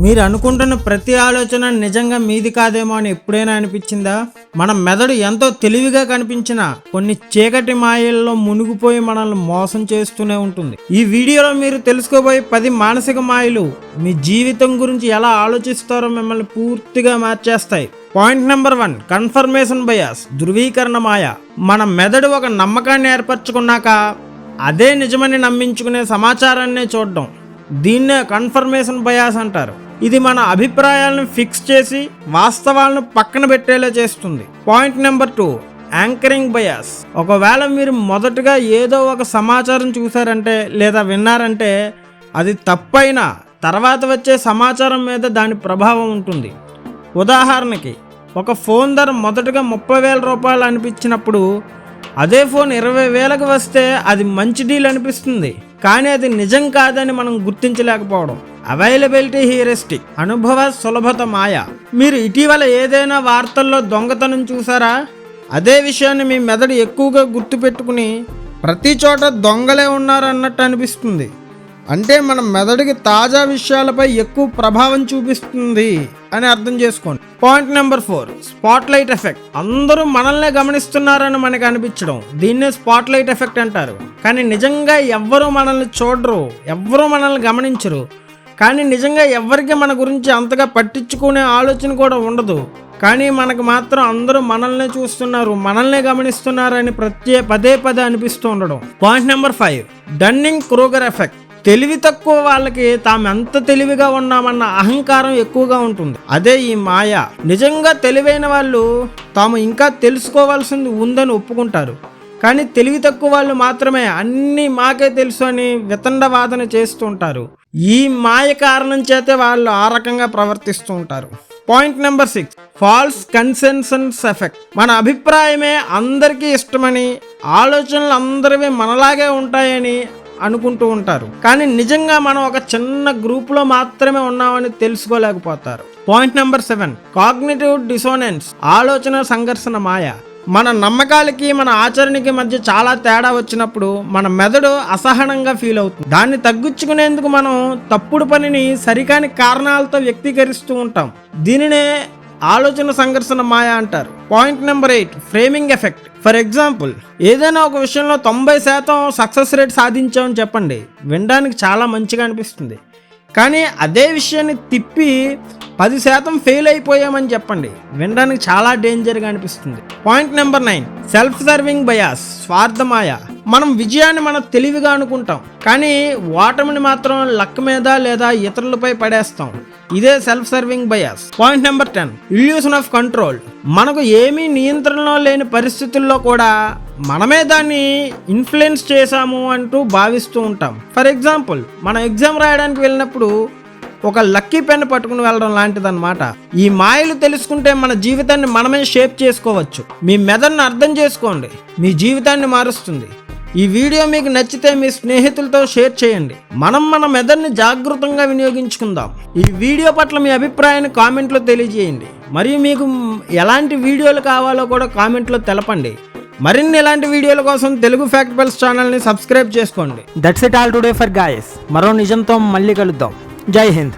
మీరు అనుకుంటున్న ప్రతి ఆలోచన నిజంగా మీది కాదేమో అని ఎప్పుడైనా అనిపించిందా? మన మెదడు ఎంతో తెలివిగా కనిపించిన కొన్ని చీకటి మాయల్లో మునిగిపోయి మనల్ని మోసం చేస్తూనే ఉంటుంది. ఈ వీడియోలో మీరు తెలుసుకోబోయే పది మానసిక మాయలు మీ జీవితం గురించి ఎలా ఆలోచిస్తారో మిమ్మల్ని పూర్తిగా మార్చేస్తాయి. Point number one confirmation bias ధృవీకరణ మాయ. మన మెదడు ఒక నమ్మకాన్ని ఏర్పరచుకున్నాక అదే నిజమని నమ్మించుకునే సమాచారాన్నే చూడడం. దీన్నే కన్ఫర్మేషన్ బయాస్ అంటారు. ఇది మన అభిప్రాయాలను ఫిక్స్ చేసి వాస్తవాలను పక్కన పెట్టేలా చేస్తుంది. Point number two anchoring bias. ఒకవేళ మీరు మొదటగా ఏదో ఒక సమాచారం చూసారంటే లేదా విన్నారంటే అది తప్పైనా తర్వాత వచ్చే సమాచారం మీద దాని ప్రభావం ఉంటుంది. ఉదాహరణకి ఒక ఫోన్ ధర మొదటగా ముప్పై వేల రూపాయలు అనిపించినప్పుడు అదే ఫోన్ ఇరవై వేలకు వస్తే అది మంచి డీల్ అనిపిస్తుంది. కానీ అది నిజం కాదని మనం గుర్తించలేకపోవడం. అవైలబిలిటీ హీరెస్టిక్ అనుభవ సులభత మాయ మీరు ఇటీవల ఏదైనా వార్తల్లో దొంగతనం చూసారా? అదే విషయాన్ని మీ మెదడు ఎక్కువగా గుర్తుపెట్టుకుని ప్రతి చోట దొంగలే ఉన్నారు అన్నట్టు అనిపిస్తుంది. అంటే మన మెదడుకి తాజా విషయాలపై ఎక్కువ ప్రభావం చూపిస్తుంది అని అర్థం చేసుకోండి. Point number four spotlight effect అందరూ మనల్నే గమనిస్తున్నారని మనకి అనిపించడం. దీన్నే స్పాట్ లైట్ ఎఫెక్ట్ అంటారు. కానీ నిజంగా ఎవ్వరూ మనల్ని చూడరు. ఎవ్వరూ మనల్ని గమనించరు. కానీ నిజంగా ఎవరికి మన గురించి అంతగా పట్టించుకునే ఆలోచన కూడా ఉండదు. కానీ మనకు మాత్రం అందరూ మనల్నే చూస్తున్నారు మనల్నే గమనిస్తున్నారని ప్రత్యే పదే పదే అనిపిస్తూ ఉండడం. Point number five Dunning Kruger effect తెలివి తక్కువ వాళ్ళకి తాము ఎంత తెలివిగా ఉన్నామన్న అహంకారం ఎక్కువగా ఉంటుంది. అదే ఈ మాయ. నిజంగా తెలివైన వాళ్ళు తాము ఇంకా తెలుసుకోవాల్సింది ఉందని ఒప్పుకుంటారు. కానీ తెలివి తక్కువ వాళ్ళు మాత్రమే అన్నీ మాకే తెలుసు అని వితండవాదన చేస్తూ ఉంటారు. ఈ మాయ కారణం చేతే వాళ్ళు ఆ రకంగా ప్రవర్తిస్తూ ఉంటారు. Point number six false consensus effect మన అభిప్రాయమే అందరికీ ఇష్టమని ఆలోచనలు అందరివి మనలాగే ఉంటాయని అనుకుంటూ ఉంటారు. కానీ నిజంగా మనం ఒక చిన్న గ్రూప్లో మాత్రమే ఉన్నామని తెలుసుకోలేకపోతారు. Point number seven cognitive dissonance ఆలోచన సంఘర్షణ మాయ. మన నమ్మకాలకి మన ఆచరణకి మధ్య చాలా తేడా వచ్చినప్పుడు మన మెదడు అసహనంగా ఫీల్ అవుతుంది. దాన్ని తగ్గించుకునేందుకు మనం తప్పుడు పనిని సరికాని కారణాలతో వ్యక్తీకరిస్తూ ఉంటాం. దీనినే ఆలోచన సంఘర్షణ మాయ అంటారు. Point number eight framing effect for example ఏదైనా ఒక విషయంలో తొంభై శాతం సక్సెస్ రేట్ సాధించామని చెప్పండి. వినడానికి చాలా మంచిగా అనిపిస్తుంది. కానీ అదే విషయాన్ని తిప్పి పది శాతం ఫెయిల్ అయిపోయామని చెప్పండి. వినడానికి చాలా డేంజర్గా అనిపిస్తుంది. Point number nine. Self serving bias స్వార్థమాయ మనం విజయాన్ని మనం తెలివిగా అనుకుంటాం. కానీ ఓటమిని మాత్రం లక్ మీద లేదా ఇతరులపై పడేస్తాం. ఇదే self serving bias. Point number ten. Illusion of control. మనకు ఏమీ నియంత్రణలో లేని పరిస్థితుల్లో కూడా మనమే దాన్ని ఇన్ఫ్లుయెన్స్ చేశాము అంటూ భావిస్తూ ఉంటాం. ఫర్ ఎగ్జాంపుల్ మనం ఎగ్జామ్ రాయడానికి వెళ్ళినప్పుడు ఒక లక్కీ పెన్ పట్టుకుని వెళ్ళడం లాంటిదన్నమాట. ఈ మాయలు తెలుసుకుంటే మన జీవితాన్ని మనమే షేప్ చేసుకోవచ్చు. మీ మెదడును అర్థం చేసుకోండి. మీ జీవితాన్ని మారుస్తుంది. ఈ వీడియో మీకు నచ్చితే మీ స్నేహితులతో షేర్ చేయండి. మనం మన మెదడుని జాగృతంగా వినియోగించుకుందాం. ఈ వీడియో పట్ల మీ అభిప్రాయాన్ని కామెంట్లో తెలియజేయండి. మరియు మీకు ఎలాంటి వీడియోలు కావాలో కూడా కామెంట్లో తెలపండి. మరిన్ని ఇలాంటి వీడియోల కోసం తెలుగు ఫ్యాక్ట్ బెల్స్ ఛానల్ని సబ్స్క్రైబ్ చేసుకోండి. That's it all today for guys మరో నిజంతో మళ్ళీ కలుద్దాం. जय हिंद।